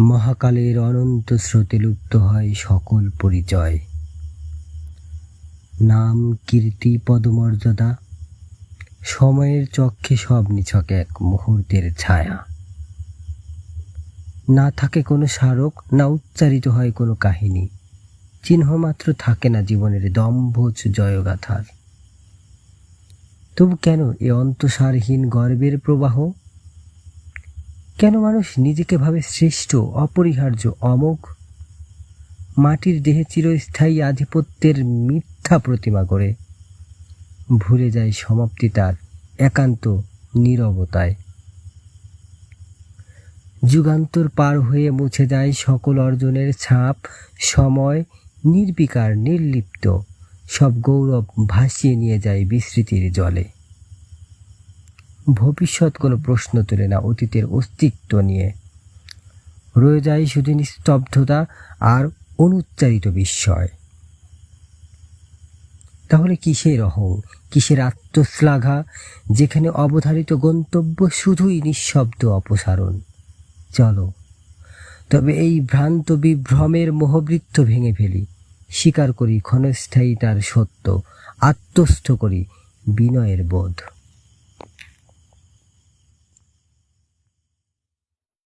মহাকালের অনন্ত স্রোতে লুপ্ত হয় সকল পরিচয়। নাম, কীর্তি, পদমর্যাদা, সময়ের চক্ষে সব নিছক এক মুহূর্তের ছায়া। না থাকে কোনো স্মারক, না উচ্চারিত হয় কোনো কাহিনী। চিহ্ন মাত্র থাকে না জীবনের দম্ভোজ জয়গাথার। তবু কেন এ অন্তসারহীন গর্বের প্রবাহ? কেন মানুষ নিজেকে ভাবে শ্রেষ্ঠ, অপরিহার্য, অমোঘ? মাটির দেহে চিরস্থায়ী আধিপত্যের মিথ্যা প্রতিমা করে ভুলে যায় সমাপ্তি তার একান্ত নীরবতায়। যুগান্তর পার হয়ে মুছে যায় সকল অর্জনের ছাপ, সময় নির্বিকার, নির্লিপ্ত। সব গৌরব ভাসিয়ে নিয়ে যায় বিস্মৃতির জলে। ভবিষ্যৎ কোনো প্রশ্ন তোলে না অতীতের অস্তিত্ব নিয়ে। রয়ে যায় শুধু নিস্তব্ধতা আর অনুচ্চারিত বিস্ময়। তাহলে কিসের অহং, কিসের আত্মশ্লাঘা, যেখানে অবধারিত গন্তব্য শুধুই নিঃশব্দ অপসারণ? চলো, তবে এই ভ্রান্ত বিভ্রমের মোহবৃত্ত ভেঙে ফেলি, স্বীকার করি ক্ষণস্থায়ী তার সত্য, আত্মস্থ করি বিনয়ের বোধ।